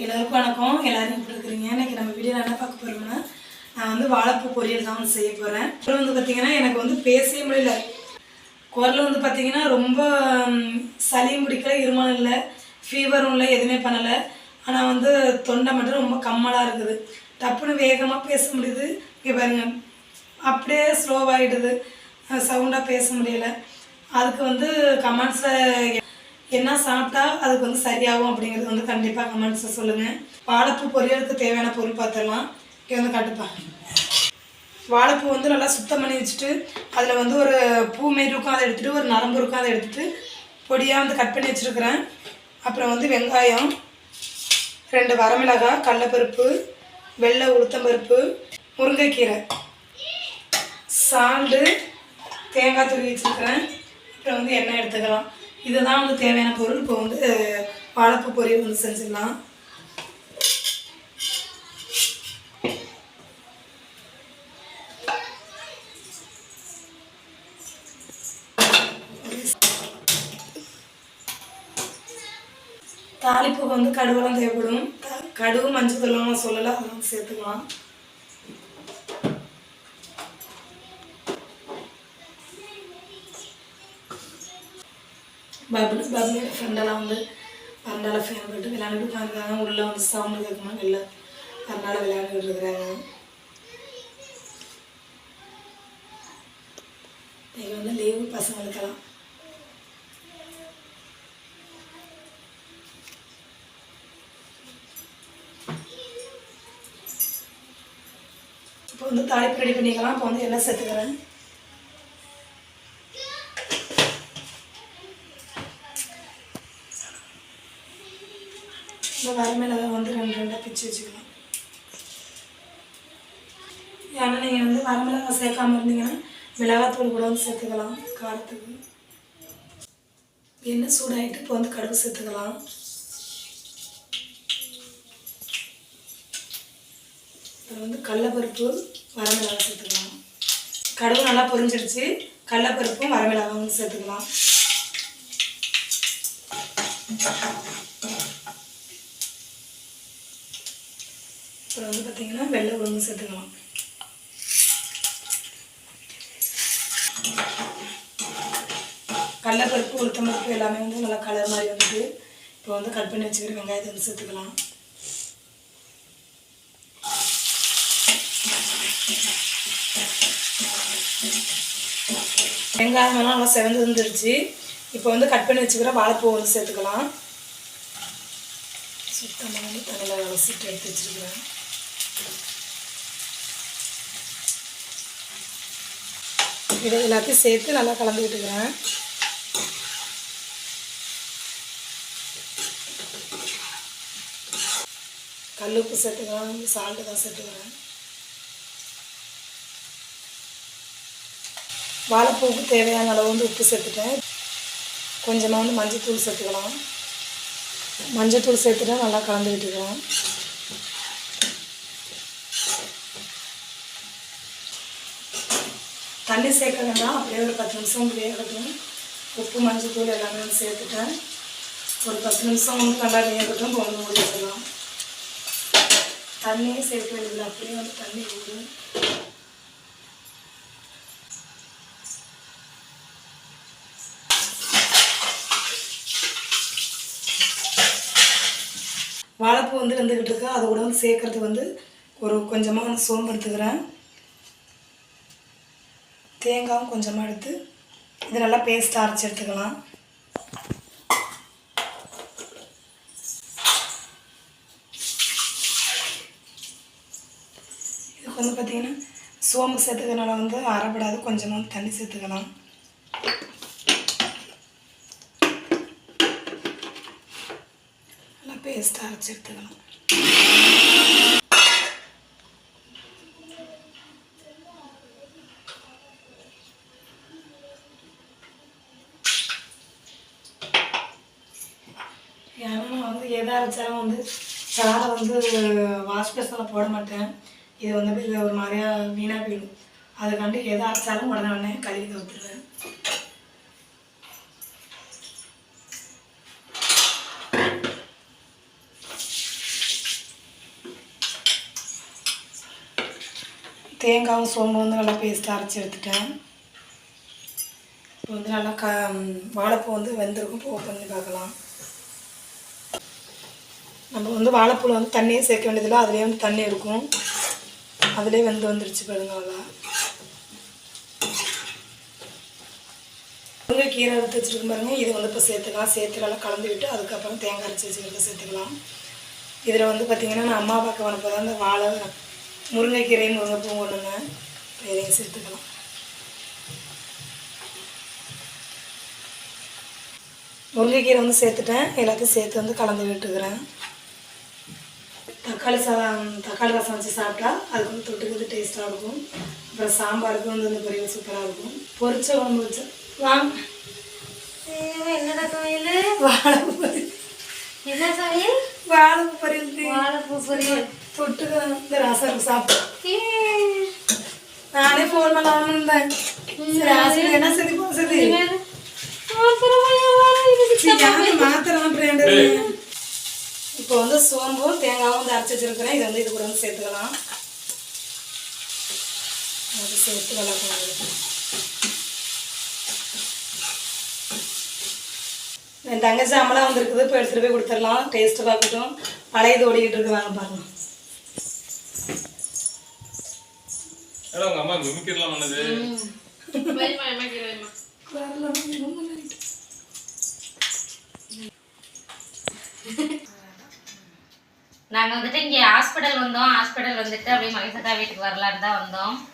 எல்லோருக்கும் வணக்கம். எல்லோரும் எப்படி இருக்கிறீங்க? இன்னைக்கு நம்ம வீடியோ என்ன பார்க்க போகிறோம்னா நான் வந்து வாழைப்பூ பொரியல் தான் வந்து செய்ய போகிறேன் அப்புறம் வந்து பார்த்திங்கன்னா எனக்கு வந்து பேசவே முடியல. குரல் வந்து பார்த்திங்கன்னா ரொம்ப சளியும் பிடிக்கல இருமலும் இல்லை ஃபீவரும் இல்லை எதுவுமே பண்ணலை. ஆனால் வந்து தொண்டை மட்டும் ரொம்ப கம்மலாக இருக்குது. டப்புன்னு வேகமாக பேச முடியுது. இங்கே பாருங்கள் அப்படியே ஸ்லோவாகிடுது சவுண்டாக பேச முடியல. அதுக்கு வந்து கமெண்ட்ஸில் என்ன சாப்பிட்டா அதுக்கு வந்து சரியாகும் அப்படிங்கிறது வந்து கண்டிப்பாக கமெண்ட்ஸை சொல்லுங்கள் வாழைப்பூ பொரியலுக்கு தேவையான பொருள் பார்த்துடலாம் இங்கே வந்து கட்டுப்பாங்க வாழைப்பூ வந்து நல்லா சுத்தம் பண்ணி வச்சுட்டு அதில் வந்து ஒரு பூ மாரி இருக்கும் அதை எடுத்துகிட்டு ஒரு நரம்பு இருக்கும் அதை எடுத்துகிட்டு பொடியாக வந்து கட் பண்ணி வச்சுருக்கிறேன். அப்புறம் வந்து வெங்காயம் ரெண்டு வரமிளகாய் கடலப்பருப்பு வெள்ளை உளுத்தம்பருப்பு முருங்கைக்கீரை சால்டு தேங்காய் துருவி வச்சுருக்கிறேன். அப்புறம் வந்து எண்ணெய் எடுத்துக்கலாம். இதுதான் வந்து தேவையான பொருள். இப்போ வந்து வாழைப்பூ பொரியல் வந்து செஞ்சிடலாம். தாளிப்புக்கு வந்து கடுவெல்லாம் தேவைப்படும். கடுகு மஞ்சள் தூள்லாம் சொல்லலை அதெல்லாம் சேர்த்துக்கலாம். பபுள் பபுளோட ஃப்ரெண்டெல்லாம் வந்து அதனால் ஃபேன் போட்டு விளையாண்டுட்டு உட்காந்துருக்காங்க உள்ளே வந்து சவுண்டு கேட்கணும் வெளில அதனால் விளையாண்டுட்டு இருக்கிறாங்க. இன்னைக்கு வந்து லீவு பசங்களுக்கெல்லாம். இப்போ வந்து தாளிப்பு ரெடி பண்ணிக்கலாம். இப்போ வந்து என்ன சேர்த்துக்கிறேன் இந்த வரமிளகா வந்து ரெண்டு ரெண்டாக பிச்சு வச்சுக்கலாம். ஏன்னா நீங்கள் வந்து வரமிளகா சேர்க்காம இருந்தீங்கன்னா மிளகாத்தூள் கூட வந்து சேர்த்துக்கலாம் காரத்துக்கு. எண்ணெய் சூடாகிட்டு இப்போ வந்து கடுகு சேர்த்துக்கலாம். அப்புறம் வந்து கடலப்பருப்பு வரமிளகா சேர்த்துக்கலாம். கடுகு நல்லா பொரிஞ்சிடுச்சு. கடலப்பருப்பும் வரமிளகாய் சேர்த்துக்கலாம். அப்புறம் வந்து பார்த்திங்கன்னா வெள்ளை உளுந்து சேர்த்துக்கலாம். கடலப்பருப்பு உளுத்தம்பருப்பு எல்லாமே வந்து நல்லா கலர் மாதிரி வந்துட்டு இப்போ வந்து கட் பண்ணி வச்சுக்கிற வெங்காயத்தை வந்து சேர்த்துக்கலாம். வெங்காயம் எல்லாம் நல்லா செவந்து வந்துருச்சு. இப்போ வந்து கட் பண்ணி வச்சுக்கிற வாழைப்பூ வந்து சேர்த்துக்கலாம். சுத்தமாக வந்து தண்ணியில் அலசிட்டு எடுத்து வச்சுருக்கிறேன். இதை எல்லாத்தையும் சேர்த்து நல்லா கலந்துக்கிட்டு இருக்கிறேன் கல் உப்பு சேர்த்துக்கலாம் சால்ட்டு தான் சேர்த்துக்கிறேன். வாழைப்பூவுக்கு தேவையான அளவு வந்து உப்பு சேர்த்துட்டேன். கொஞ்சமாக வந்து மஞ்சள் சேர்த்துக்கலாம். மஞ்சத்தூள் சேர்த்துட்டு நல்லா கலந்து தண்ணி சேர்க்க அப்படியே ஒரு பத்து நிமிஷம் வேகட்டும் உப்பு மஞ்சத்தூள் எல்லாமே வந்து சேர்த்துட்டேன். ஒரு பத்து நிமிஷம் நல்லா வேகட்டும் இப்போ வந்து தண்ணியும் சேர்க்க வேண்டியதில்லை அப்படியே வந்து தண்ணி ஊடும் வாழைப்பூ வந்து வந்துக்கிட்டு இருக்கு. அதை கூட வந்து சேர்க்கறது வந்து ஒரு கொஞ்சமாக வந்து சோம்பு எடுத்துக்கிறேன். தேங்காயும் கொஞ்சமாக எடுத்து இது நல்லா பேஸ்ட்டாக அரைச்சி எடுத்துக்கலாம். இதுக்கு வந்து பார்த்திங்கன்னா சோம்பு சேர்த்துக்கிறனால வந்து அரைப்படாது கொஞ்சமாக தண்ணி சேர்த்துக்கலாம். நல்லா பேஸ்ட்டாக அரைச்சி எடுத்துக்கலாம். வச்சாலும் வந்து சாரை வந்து வாஷ் பேஸ்லாம் போட மாட்டேன். இது வந்து இது ஒரு மாதிரியா வீணாக போயிடும். அதுக்காண்டி எதை அரைச்சாலும் உடனே உடனே கழுவி தவிர்த்துருவேன் தேங்காயும் சோம்பு வந்து நல்லா பேஸ்ட்டாக அரைச்சி எடுத்துட்டேன். இப்போ வந்து நல்லா க வாழைப்பூ வந்து வெந்திருக்கும். பூ பண்ணி பார்க்கலாம். நம்ம வந்து வாழைப்பூவில் வந்து தண்ணியே சேர்க்க வேண்டியதில்லை. அதுலேயே வந்து தண்ணி இருக்கும். அதுலேயே வந்து வந்துருச்சு பாருங்க அவ்வளோ முருங்கைக்கீரை எடுத்து வச்சுருக்கோம் பாருங்க. இது வந்து இப்போ சேர்த்துக்கலாம். சேர்த்து நல்லா கலந்து விட்டு அதுக்கப்புறம் தேங்காய் அரைச்சி வச்சுக்கிறத சேர்த்துக்கலாம். இதில் வந்து பார்த்திங்கன்னா நான் அம்மா பார்க்க வரப்போ தான் இந்த வாழை முருங்கைக்கீரையும் முருங்கைப்பூ கொண்டு வந்தேன் இப்போ இதையும் சேர்த்துக்கலாம். முருங்கைக்கீரை வந்து சேர்த்துட்டேன். எல்லாத்தையும் சேர்த்து வந்து கலந்து விட்டுக்கிறேன். தக்காளி சாதம் தக்காளி ரசம் வச்சு சாப்பிட்டா அதுக்கு வந்து தொட்டுக்கிறது டேஸ்ட்டாக இருக்கும். அப்புறம் சாம்பாருக்கு வந்து இந்த பொரியல் சூப்பராக இருக்கும். பொரிச்ச குழம்பு வச்சு வாங்க என்னடா சமையல் வாழைப்பூ பொரியல் என்ன சமையல் வாழைப்பூ பொரியல் வாழைப்பூ பொரியல். தொட்டுக்க இந்த ரசம் சாப்பிட்டேன் நானே ஃபோன் பண்ணலாம்னு இருந்தேன். சரி ஆசிரியர் என்ன சரி போ சரி வேற. அப்புறமா எவ்வளவு இதுக்கு சரி, யாரு மாத்திரம் பிராண்டு இப்போ வந்து சோம்பும் தேங்காயும் வந்து அரைச்சி வச்சிருக்கிறேன். இது வந்து இது கூட வந்து சேர்த்துக்கலாம். அது சேர்த்து வளர்க்கணும். என் தங்கச்சி அம்மலாம் வந்திருக்குது. இப்போ எடுத்துகிட்டு போய் கொடுத்துடலாம். டேஸ்ட்டு பார்க்கட்டும். பழையது ஓடிக்கிட்டு இருக்கு. வாங்க பாருங்க. அம்மா மிமிக்கிறலாம் பண்ணது. வைமா, வைமா, கீழே வைமா. நாங்க வந்துட்டு இங்க ஹாஸ்பிட்டல் வந்தோம். ஹாஸ்பிட்டல் வந்துட்டு அப்படியே மகேசக்கா வீட்டுக்கு வரலான்னு தான் வந்தோம்.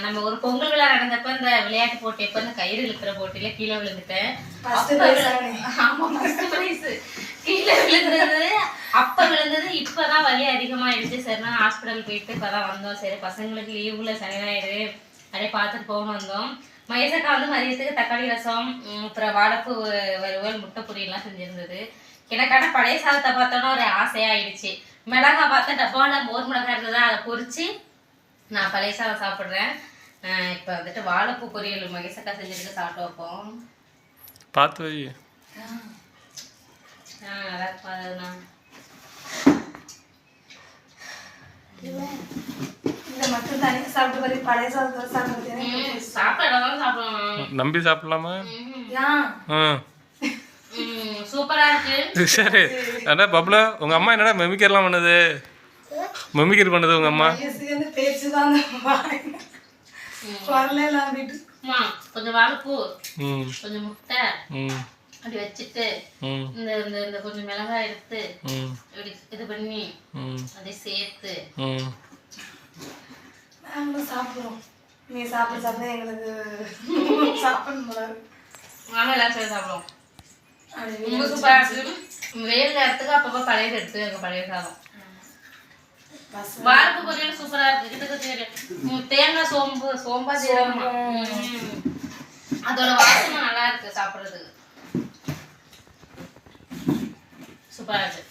நம்ம ஒரு பொங்கல் விழா நடந்தப்ப இந்த விளையாட்டு போட்டியப்ப இந்த கயிறு இழுக்கிற போட்டியில கீழே விழுந்துட்டேன்? ஆமா ஃபர்ஸ்ட் பிரைஸ் கீழே விழுந்தது. அப்ப விழுந்தது. இப்பதான் வலி அதிகமாயிடுச்சு. சரினா ஹாஸ்பிட்டல் போயிட்டு இப்பதான் வந்தோம். சரி பசங்களுக்கு லீவுல சனி ஞாயிறு. அப்படியே பார்த்துட்டு போகணும் வந்தோம். மகேசக்கா வந்து மதியத்துக்கு தக்காளி ரசம் அப்புறம் வாழைப்பூ வறுவல் முட்டை பொரியல்லாம் செஞ்சிருந்தது. எனக்கான பழைய சாதத்தை பார்த்தோன்னா ஒரு ஆசையாயிடுச்சு. மிளகா பார்த்தா டப்பாவில் மோர் மிளகா இருந்ததா அதை பொரிச்சு நான் பழைய சாதம் சாப்பிட்றேன். இப்போ வந்துட்டு வாழைப்பூ பொரியல் மகேசக்கா செஞ்சுட்டு சாப்பிட்டு வைப்போம். பார்த்து வை. ஆ நல்லா இருக்கும் அதுண்ணா இந்த மட்டும் தனியாக சாப்பிட்டு பழைய சாதத்தை சாப்பிட்டு நம்பி சாப்பிடலாமா? சூப்பரா இருக்கு. சரி அடா பப்ளா உங்க அம்மா என்னடா மெமிக்கிறலாம் பண்ணது? மெமிக்கர் பண்ணது உங்க அம்மா? கொஞ்சம் வாழைப்பூ ம். கொஞ்சம் முட்டை ம். அப்படி வச்சுட்டு ம். இந்த இந்த இந்த கொஞ்சம் மிளகாய் எடுத்து ம். இப்படி இது பண்ணி அதை சேர்த்து. ம். நாங்களும் சாப்பிடுறோம். நீ சாப்பிட சாப்பிட எங்களுக்கு சாப்பிடணும் போல. வாங்க எல்லாரும் சேர்ந்து சாப்பிடுவோம். ரொம்ப சூப்பரா இருக்கு வெயில் நேரத்துக்கு அப்பப்போ பழையது எடுத்து எங்க பழைய சாதம். வாழைப்பூ பொரியல் சூப்பரா இருக்கு. கிட்ட கிட்ட தேங்காய் சோம்பு சோம்பா சீரகமா. அதோட வாசனை நல்லா இருக்கு சாப்பிடுறதுக்கு. சூப்பரா இருக்கு.